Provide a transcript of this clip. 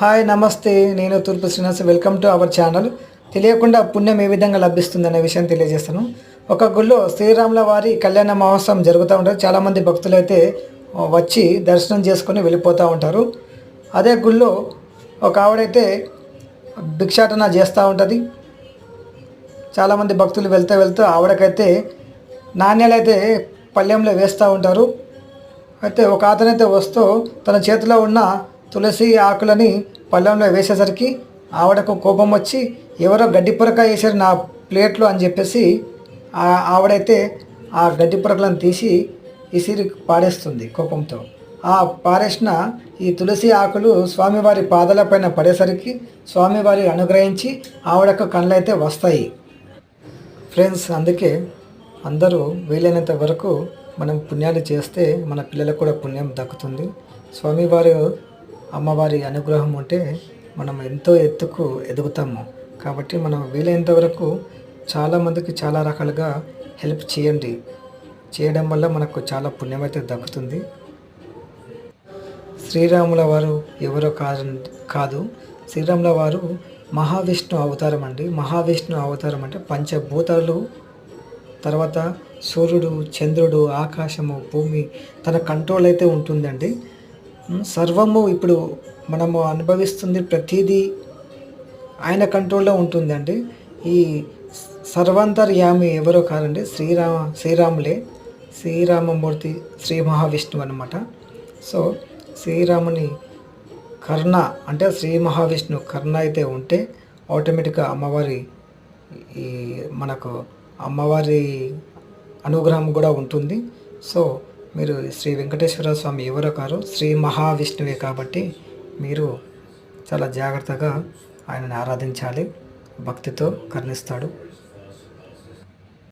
Hi నమస్తే నేను తూర్పు Srinivas. Welcome to our channel తెలియకుండా పుణ్యం ఏ విధంగా లభిస్తుందనే విషయం తెలియజేస్తాను. ఒక గుళ్ళో శ్రీరాముల వారి కళ్యాణ మహోత్సవం జరుగుతూ ఉంటారు చాలామంది భక్తులు అయితే వచ్చి దర్శనం చేసుకొని వెళ్ళిపోతూ ఉంటారు. అదే గుళ్ళో ఒక ఆవిడైతే భిక్షాటన చేస్తూ ఉంటుంది. చాలామంది భక్తులు వెళ్తూ వెళ్తూ ఆవిడకైతే నాణ్యాలు అయితే పళ్ళెంలో వేస్తూ ఉంటారు. అయితే ఒక అతనైతే వస్తూ తన చేతిలో ఉన్న తులసి ఆకులని పళ్ళెంలో వేసేసరికి ఆవిడకు కోపం వచ్చి ఎవరో గడ్డి పొరక వేసారు నా ప్లేట్లో అని చెప్పేసి ఆ- ఆవిడైతే ఆ గడ్డి పొరకలను తీసి ఇసిరి పాడేస్తుంది కోపంతో. ఆ పారేసిన ఈ తులసి ఆకులు స్వామివారి పాదాలపైన పడేసరికి స్వామివారి అనుగ్రహించి ఆవిడకు కళ్ళైతే వస్తాయి. ఫ్రెండ్స్ అందుకే అందరూ వీలైనంత వరకు మనం పుణ్యాలు చేస్తే మన పిల్లలకు కూడా పుణ్యం దక్కుతుంది. స్వామివారు అమ్మవారి అనుగ్రహం ఉంటే మనం ఎంతో ఎత్తుకు ఎదుగుతాము. కాబట్టి మనం వీలైనంత వరకు చాలామందికి చాలా రకాలుగా హెల్ప్ చేయండి. చేయడం వల్ల మనకు చాలా పుణ్యం అయితే దక్కుతుంది. శ్రీరాముల వారు ఎవరో కాదు కాదు. శ్రీరాముల వారు మహావిష్ణు అవతారం అండి. మహావిష్ణు అవతారం అంటే పంచభూతాలు తర్వాత సూర్యుడు చంద్రుడు ఆకాశము భూమి తన కంట్రోల్ అయితే ఉంటుందండి. సర్వము ఇప్పుడు మనము అనుభవిస్తుంది ప్రతిదీ ఆయన కంట్రోల్లో ఉంటుందండి. ఈ సర్వాంతర్యామి ఎవరో కాదండి శ్రీరామ శ్రీరాములే శ్రీరామమూర్తి శ్రీ మహావిష్ణువు అనమాట సో శ్రీరాముని కర్ణ అంటే శ్రీ మహావిష్ణు కర్ణ అయితే ఉంటే ఆటోమేటిక్గా అమ్మవారి ఈ మనకు అమ్మవారి అనుగ్రహం కూడా ఉంటుంది. సో మీరు శ్రీ వెంకటేశ్వర స్వామి ఎవరో కారు? శ్రీ మహావిష్ణువే కాబట్టి మీరు చాలా జాగ్రత్తగా ఆయనను ఆరాధించాలి భక్తితో కర్ణిస్తాడు.